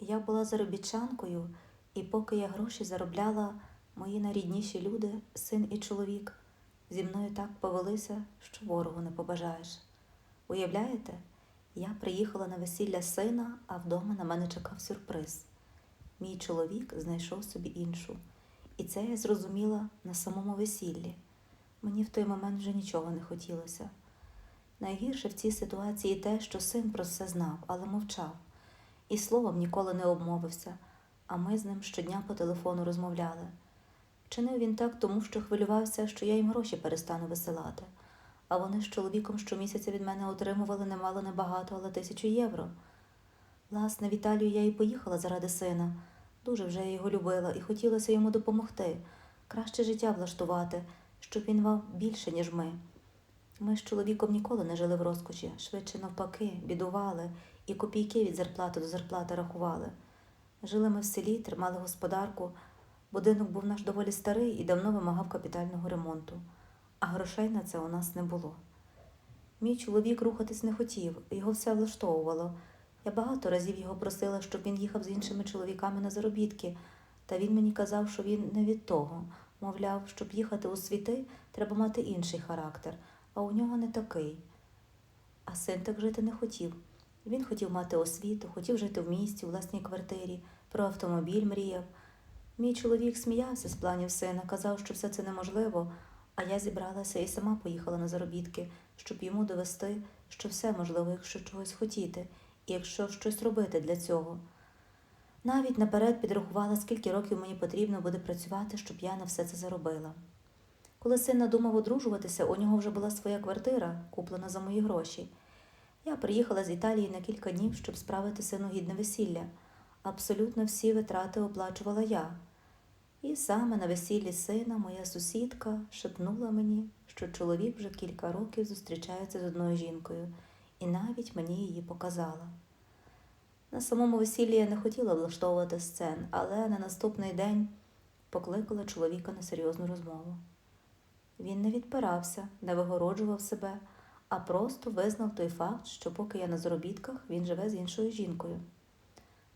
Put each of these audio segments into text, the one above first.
Я була заробітчанкою, і поки я гроші заробляла, мої найрідніші люди, син і чоловік, зі мною так повелися, що ворогу не побажаєш. Уявляєте, я приїхала на весілля сина, а вдома на мене чекав сюрприз. Мій чоловік знайшов собі іншу, і це я зрозуміла на самому весіллі. Мені в той момент вже нічого не хотілося. Найгірше в цій ситуації те, що син про все знав, але мовчав, і словом ніколи не обмовився, а ми з ним щодня по телефону розмовляли. Чинив він так, тому що хвилювався, що я їм гроші перестану висилати, а вони з чоловіком щомісяця від мене отримували немало небагато, але тисячу євро. Власне, в Італію я і поїхала заради сина. Дуже вже я його любила і хотілося йому допомогти, краще життя влаштувати, щоб він мав більше, ніж ми. Ми з чоловіком ніколи не жили в розкоші, швидше навпаки, бідували і копійки від зарплати до зарплати рахували. Жили ми в селі, тримали господарку. Будинок був наш доволі старий і давно вимагав капітального ремонту, а грошей на це у нас не було. Мій чоловік рухатись не хотів, його все влаштовувало. Я багато разів його просила, щоб він їхав з іншими чоловіками на заробітки, та він мені казав, що він не від того. Мовляв, щоб їхати у світи, треба мати інший характер, а у нього не такий. А син так жити не хотів. Він хотів мати освіту, хотів жити в місті, у власній квартирі, про автомобіль мріяв. Мій чоловік сміявся з планів сина, казав, що все це неможливо, а я зібралася і сама поїхала на заробітки, щоб йому довести, що все можливо, якщо чогось хотіти, і якщо щось робити для цього. Навіть наперед підрахувала, скільки років мені потрібно буде працювати, щоб я на все це заробила. Коли син надумав одружуватися, у нього вже була своя квартира, куплена за мої гроші. Я приїхала з Італії на кілька днів, щоб справити сину гідне весілля. Абсолютно всі витрати оплачувала я. І саме на весіллі сина моя сусідка шепнула мені, що чоловік вже кілька років зустрічається з одною жінкою, і навіть мені її показала. На самому весіллі я не хотіла влаштовувати сцен, але на наступний день покликала чоловіка на серйозну розмову. Він не відпирався, не вигороджував себе, а просто визнав той факт, що поки я на заробітках, він живе з іншою жінкою.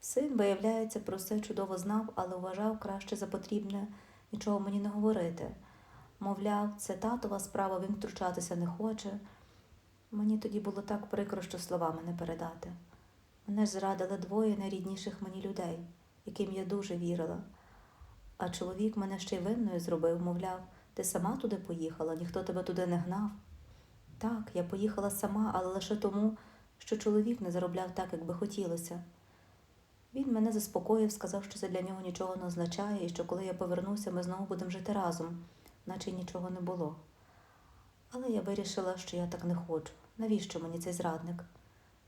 Син, виявляється, про все чудово знав, але вважав краще за потрібне нічого мені не говорити. Мовляв, це татова справа, він втручатися не хоче. Мені тоді було так прикро, що словами не передати. Мене ж зрадили двоє найрідніших мені людей, яким я дуже вірила. А чоловік мене ще й винною зробив, мовляв, ти сама туди поїхала, ніхто тебе туди не гнав. Так, я поїхала сама, але лише тому, що чоловік не заробляв так, як би хотілося. Він мене заспокоїв, сказав, що це для нього нічого не означає, і що коли я повернуся, ми знову будемо жити разом, наче нічого не було. Але я вирішила, що я так не хочу. Навіщо мені цей зрадник?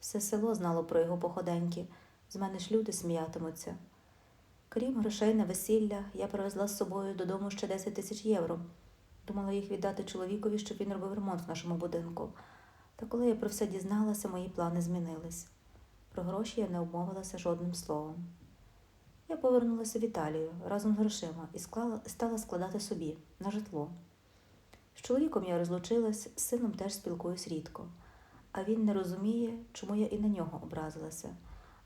Все село знало про його походеньки, з мене ж люди сміятимуться. Крім грошей на весілля, я привезла з собою додому ще 10 тисяч євро. Думала їх віддати чоловікові, щоб він робив ремонт в нашому будинку. Та коли я про все дізналася, мої плани змінились. Про гроші я не обмовилася жодним словом. Я повернулася в Італію разом з грошима і стала складати собі на житло. З чоловіком я розлучилась, з сином теж спілкуюсь рідко, а він не розуміє, чому я і на нього образилася,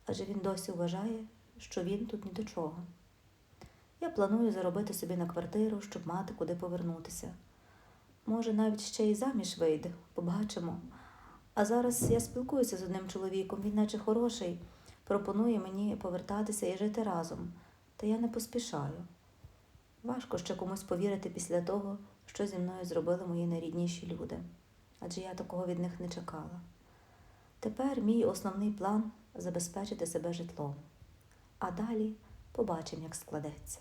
адже він досі вважає, що він тут ні до чого. Я планую заробити собі на квартиру, щоб мати куди повернутися. Може, навіть ще й заміж вийде, побачимо. А зараз я спілкуюся з одним чоловіком, він наче хороший, пропонує мені повертатися і жити разом, та я не поспішаю. Важко ще комусь повірити після того, що зі мною зробили мої найрідніші люди, адже я такого від них не чекала. Тепер мій основний план забезпечити себе житлом, а далі побачимо, як складеться.